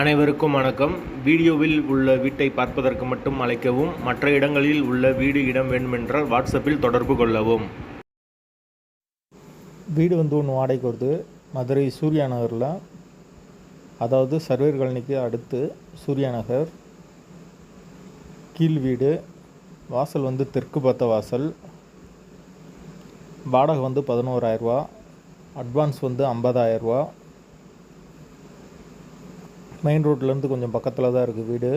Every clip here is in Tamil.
அனைவருக்கும் வணக்கம். வீடியோவில் உள்ள வீட்டை பார்ப்பதற்கு மட்டும் அழைக்கவும் மற்ற இடங்களில் உள்ள வீடு இடம் வேண்டுமென்றால் வாட்ஸ்அப்பில் தொடர்பு கொள்ளவும். வீடு வந்து ஒன்று வாடகைக்கு வருது. மதுரை சூர்யா நகரில். அதாவது சர்வேர் காலனிக்கு அடுத்து சூர்யா நகர். கீழ் வீடு. வாசல் வந்து தெற்கு பார்த்த வாசல். வாடகை வந்து பதினோராயிரரூவா அட்வான்ஸ் வந்து ஐம்பதாயிரரூவா மெயின் ரோட்லேருந்து கொஞ்சம் பக்கத்தில் தான் இருக்குது வீடு.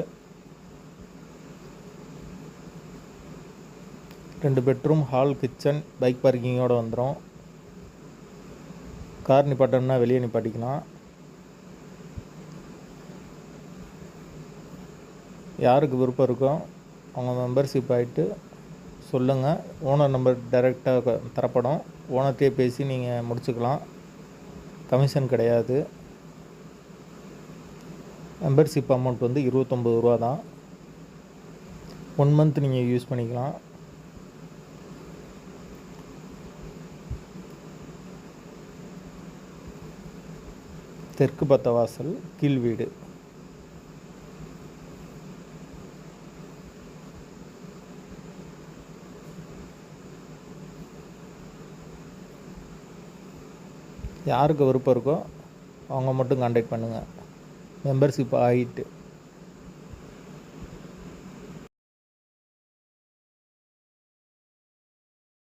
ரெண்டு பெட்ரூம் ஹால் கிச்சன் பைக் பார்க்கிங்கோடு வந்துடும் கார் நிப்பாட்டம்னா வெளியே நிப்பாட்டிக்கலாம். யாருக்கு விருப்பம் இருக்கோ அவங்க மெம்பர்ஷிப் ஆகிட்டு சொல்லுங்கள் ஓனர் நம்பர் டைரெக்டாக தரப்படும். ஓனர்கிட்டே பேசி நீங்கள் முடிச்சுக்கலாம். கமிஷன் கிடையாது. மெம்பர்ஷிப் அமௌண்ட் வந்து இருபத்தொம்பது ரூபா தான். ஒன் மந்த் நீங்கள் யூஸ் பண்ணிக்கலாம். தெற்கு பத்த வாசல் கீழ் வீடு. யாருக்கு விருப்பம் இருக்கோ அவங்க மட்டும் காண்டாக்ட் பண்ணுங்கள் மெம்பர்ஷிப் ஆகிட்டு